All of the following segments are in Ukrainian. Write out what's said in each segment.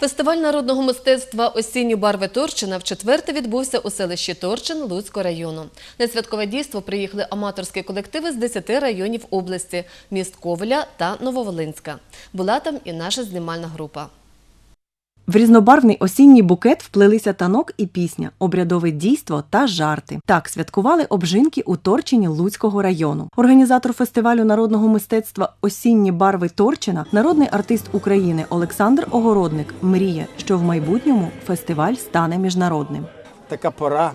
Фестиваль народного мистецтва Осінні барви Торчина в четверте відбувся у селищі Торчин Луцького району. На святкове дійство приїхали аматорські колективи з 10 районів області – міст Ковеля та Нововолинська. Була там і наша знімальна група. В різнобарвний осінній букет вплилися танок і пісня, обрядове дійство та жарти. Так святкували обжинки у Торчині Луцького району. Організатор фестивалю народного мистецтва Осінні барви Торчина, народний артист України Олександр Огородник мріє, що в майбутньому фестиваль стане міжнародним. така пора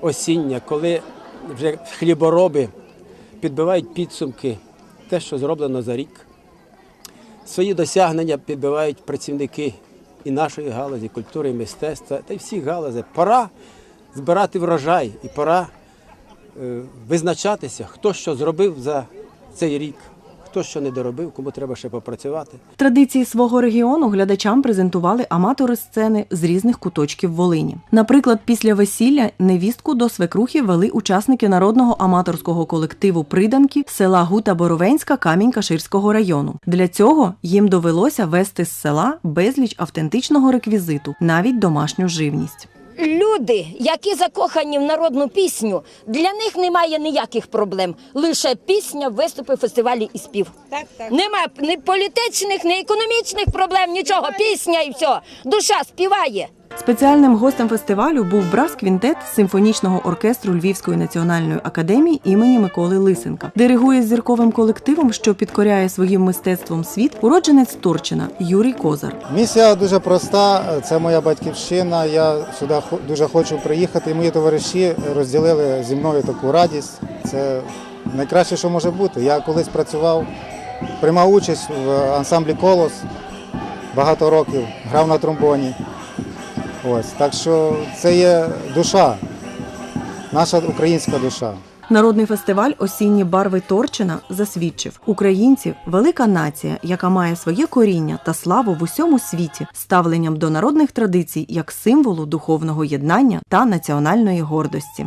осіння, коли вже хлібороби підбивають підсумки, те, що зроблено за рік. Свої досягнення підбивають працівники і нашої галузі, культури і мистецтва, та й всіх галузей. Пора збирати врожай і пора е, визначатися, хто що зробив за цей рік, хто що не доробив, кому треба ще попрацювати. Традиції свого регіону глядачам презентували аматори сцени з різних куточків Волині. Наприклад, після весілля невістку до свекрухи вели учасники народного аматорського колективу Приданки села Гута Боровенська Камінь-Каширського району. Для цього їм довелося вести з села безліч автентичного реквізиту, навіть домашню живність. Люди, які закохані в народну пісню, для них немає ніяких проблем. Лише пісня, виступи, фестивалі і спів. Так, так. Нема ні політичних, ні економічних проблем, нічого. Пісня і все. Душа співає. Спеціальним гостем фестивалю був брас-квінтет симфонічного оркестру Львівської національної академії імені Миколи Лисенка. Диригує зірковим колективом, що підкоряє своїм мистецтвом світ, уродженець Турчина Юрій Козар. Місія дуже проста. Це моя батьківщина. Я сюди дуже хочу приїхати. Мої товариші розділили зі мною таку радість. Це найкраще, що може бути. Я колись працював, приймав участь в ансамблі Колос багато років, грав на тромбоні. Ось так що це є душа, наша українська душа. Народний фестиваль Осінні барви Торчина засвідчив українців велика нація, яка має своє коріння та славу в усьому світі, ставленням до народних традицій як символу духовного єднання та національної гордості.